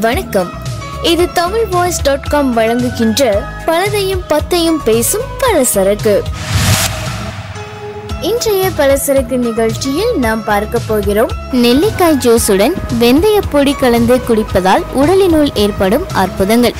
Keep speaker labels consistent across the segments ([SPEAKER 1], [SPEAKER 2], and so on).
[SPEAKER 1] வணக்கம். இது Tamil voice dot com வழங்குகின்ற பலதையும் பத்தையும் பேசும் பலசரக்கு. இன்றைய பலசரக்கு நிகழ்ச்சியில் நாம் பார்க்க போகிறோம். நெல்லிக்காய் ஜூஸுடன் வெந்தய பொடி கலந்து குடிப்பதால் உடலினுள் ஏற்படும் அற்புதங்கள்.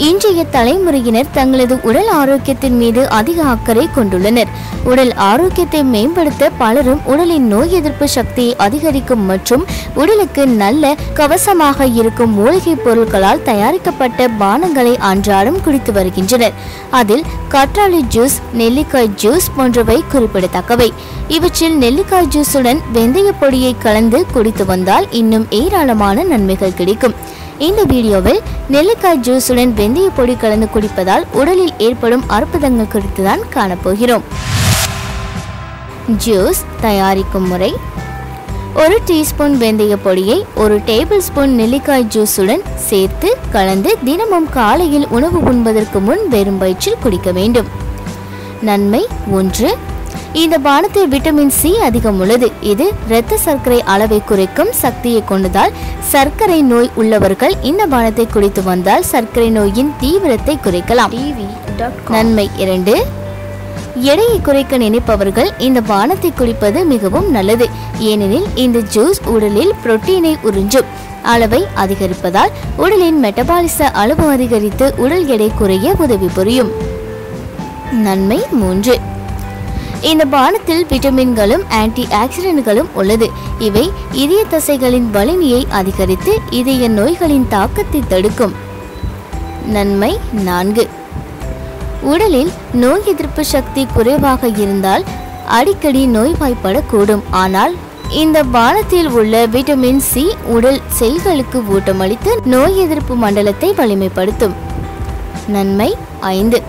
[SPEAKER 1] இன்றைய தலைமுறையினர் தங்களது உடல் ஆரோக்கியத்தின் மீது அதிக அக்கறை கொண்டுள்ளனர். உடல் ஆரோக்கியத்தை மேம்படுத்த பலரும் உடலின் நோய் எதிர்ப்பு சக்தியை அதிகரிக்கும் மற்றும் உடலுக்கு நல்ல கவசமாக இருக்கும் மூலிகைப் பொருட்களால் தயாரிக்கப்பட்ட பானங்களை அன்றாடம் குடித்து வருகின்றனர். அதில் கற்றாழை ஜூஸ் நெல்லிக்காய் ஜூஸ் போன்றவை குறிப்பிடத்தக்கவை. இவற்றில் நெல்லிக்காய் ஜூஸுடன் வெந்தய பொடியை கலந்து குடித்து வந்தால் இன்னும் ஏராளமான நன்மைகள் கிடைக்கும். இந்த வீடியோவில் நெல்லிக்காய் ஜூஸுடன் வெந்தய பொடி கலந்து குடிப்பதால் உடலில் ஏற்படும் அற்புதங்கள் குறித்து தான் காணப்போகிறோம். ஜூஸ் தயாரிக்கும் முறை ஒரு டீஸ்பூன் வெந்தய பொடியை ஒரு டேபிள் ஸ்பூன் நெல்லிக்காய் ஜூஸுடன் சேர்த்து கலந்து தினமும் காலையில் உணவு உண்பதற்கு முன் வெறும் வயிற்றில் குடிக்க வேண்டும். நன்மை ஒன்று இந்த பானத்தில் விட்டமின் சி அதிகம் உள்ளது. இது இரத்த சர்க்கரை அளவை குறைக்கும் சக்தியை கொண்டதால் சர்க்கரை நோய் உள்ளவர்கள் இந்த பானத்தை குடித்து வந்தால் சர்க்கரை நோயின் தீவிரத்தை குறைக்கலாம். நன்மை இரண்டு. எடையை குறைக்க நினைப்பவர்கள் இந்த பானத்தை குடிப்பது மிகவும் நல்லது. ஏனெனில் இந்த ஜூஸ் உடலில் புரோட்டீனை உறிஞ்சும். அளவை அதிகரிப்பதால் உடலின் மெட்டபாலிச அளவு அதிகரித்து உடல் எடை குறைய உதவி புரியும். நன்மை மூன்று. இந்த பானத்தில் விட்டமின்களும் ஆன்டி ஆக்சிடென்ட்களும் உள்ளது. இவை இதய தசைகளின் வலிமையை அதிகரித்து இதய நோய்களின் தாக்கத்தை தடுக்கும். நன்மை நான்கு. உடலில் நோய் எதிர்ப்பு சக்தி குறைவாக இருந்தால் அடிக்கடி நோய்வாய்ப்படக்கூடும் ஆனால் இந்த பானத்தில் உள்ள விட்டமின் சி உடல் செல்களுக்கு ஊட்டமளித்து நோய் எதிர்ப்பு மண்டலத்தை வலிமைப்படுத்தும். நன்மை ஐந்து.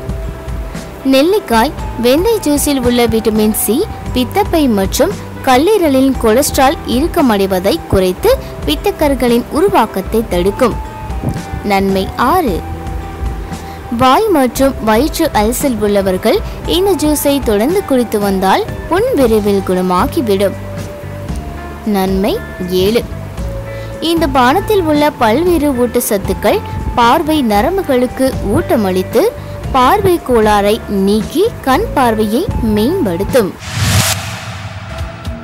[SPEAKER 1] நெல்லிக்காய் வெந்தய ஜூஸில் உள்ள விட்டமின் சி பித்தப்பை மற்றும் கல்லீரலின் கொலஸ்ட்ரால் இறுக்கமடைவதை குறைத்து பித்தக்கற்களின் உருவாக்கத்தை தடுக்கும். நன்மை ஆறு. வாய் மற்றும் வயிற்று அல்சல் உள்ளவர்கள் இந்த ஜூஸை தொடர்ந்து குடித்து வந்தால் புண் விரைவில் குணமாகிவிடும். நன்மை ஏழு. இந்த பானத்தில் உள்ள பல்வேறு ஊட்டச்சத்துக்கள் பார்வை நரம்புகளுக்கு ஊட்டமளித்து பார்வை கோளாறை நீக்கி கண் பார்வையை மேம்படுத்தும்.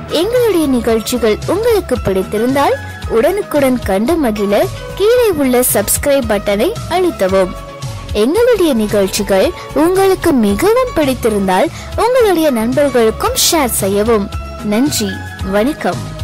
[SPEAKER 1] எங்களுடைய நிகழ்ச்சிகள் உங்களுக்கு பிடித்திருந்தால் உடனுக்குடன் கண்டு மகிழ கீழே உள்ள சப்ஸ்கிரைப் பட்டனை அழுத்தவும். எங்களுடைய நிகழ்ச்சிகள் உங்களுக்கு மிகவும் பிடித்திருந்தால் உங்களுடைய நண்பர்களுக்கும் ஷேர் செய்யவும். நன்றி வணக்கம்.